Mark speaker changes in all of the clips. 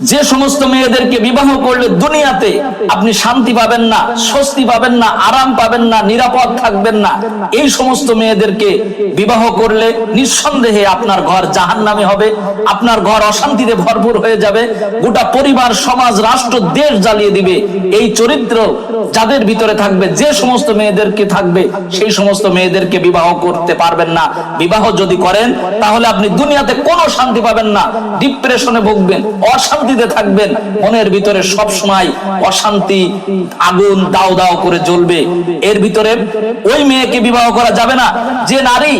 Speaker 1: যে সমস্ত মেয়েদেরকে বিবাহ করলে দুনিয়াতে আপনি শান্তি পাবেন না, স্বস্তি পাবেন না, আরাম পাবেন না, নিরাপদ থাকবেন না, এই সমস্ত মেয়েদেরকে বিবাহ করলে নিঃসন্দেহে আপনার ঘর জাহান্নামে হবে, আপনার ঘর অশান্তিতে ভরপুর হয়ে যাবে, গোটা পরিবার, সমাজ, রাষ্ট্র, দেশ জ্বালিয়ে দিবে। এই চরিত্র যাদের ভিতরে থাকবে, যে সমস্ত মেয়েদেরকে থাকবে, সেই সমস্ত মেয়েদেরকে বিবাহ করতে পারবেন না। বিবাহ যদি করেন, তাহলে আপনি দুনিয়াতে কোনো শান্তি পাবেন না। ডিপ্রেশনে ভুগবেন অশান্তিতে থাকবেন, মনের ভিতরে সব সময় অশান্তি, আগুন দাও দাও করে জ্বলবে। এর ভিতরে ওই মেয়েকে বিবাহ করা যাবে না। যে নারী,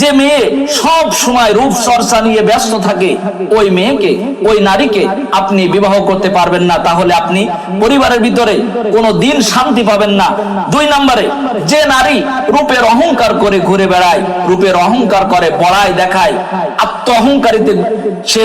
Speaker 1: যে মেয়ে সব সময় রূপ চর্চা নিয়ে ব্যস্ত থাকে, ওই মেয়েকে, ওই নারীকে আপনি বিবাহ করতে পারবেন না। তাহলে আপনি পরিবারের ভিতরে কোনো দিন শান্তি পাবেন না। দুই নম্বরে, যে নারী রূপের অহংকার করে ঘুরে বেড়ায়, রূপের অহংকার করে বড়ায় দেখায় আত্ম অহংকারিতে সে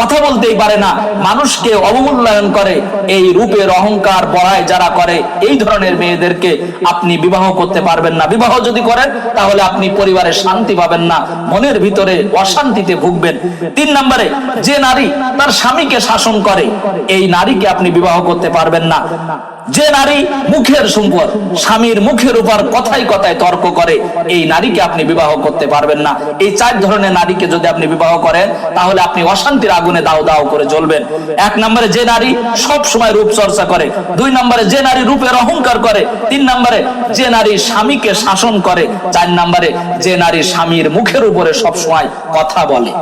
Speaker 1: কথা বলতেই পারে না। মানুষকে অবমূল্যায়ন করে এই রূপের অহংকার বড়ায় যারা করে, এই ধরনের মেয়েদেরকে আপনি বিবাহ করতে পারবেন না। বিবাহ যদি করেন, তাহলে আপনি পরিবারে শান্তি পাবেন না, মনের ভিতরে অশান্তিতে ভুগবেন। তিন নম্বরে, যে নারী তার স্বামীকে শাসন করে, এই নারীকে আপনি বিবাহ করতে পারবেন না। যে নারী মুখের সম্পদ স্বামীর মুখের উপর কথায় কথায় তর্ক করে, এই নারীকে আপনি বিবাহ করতে পারবেন না। এই চার ধরনের নারীকে যদি আপনি বিবাহ করেন, তাহলে আপনি অশান্তির আগুনে দাও দাও করে জ্বলবেন। এক নম্বরে যে নারী সব সময় রূপ চর্চা করে, দুই নম্বরে যে নারী রূপের অহংকার করে, তিন নম্বরে যে নারী স্বামীকে শাসন করে, চার নম্বরে যে নারী স্বামীর মুখের উপরে সব সময় কথা বলে।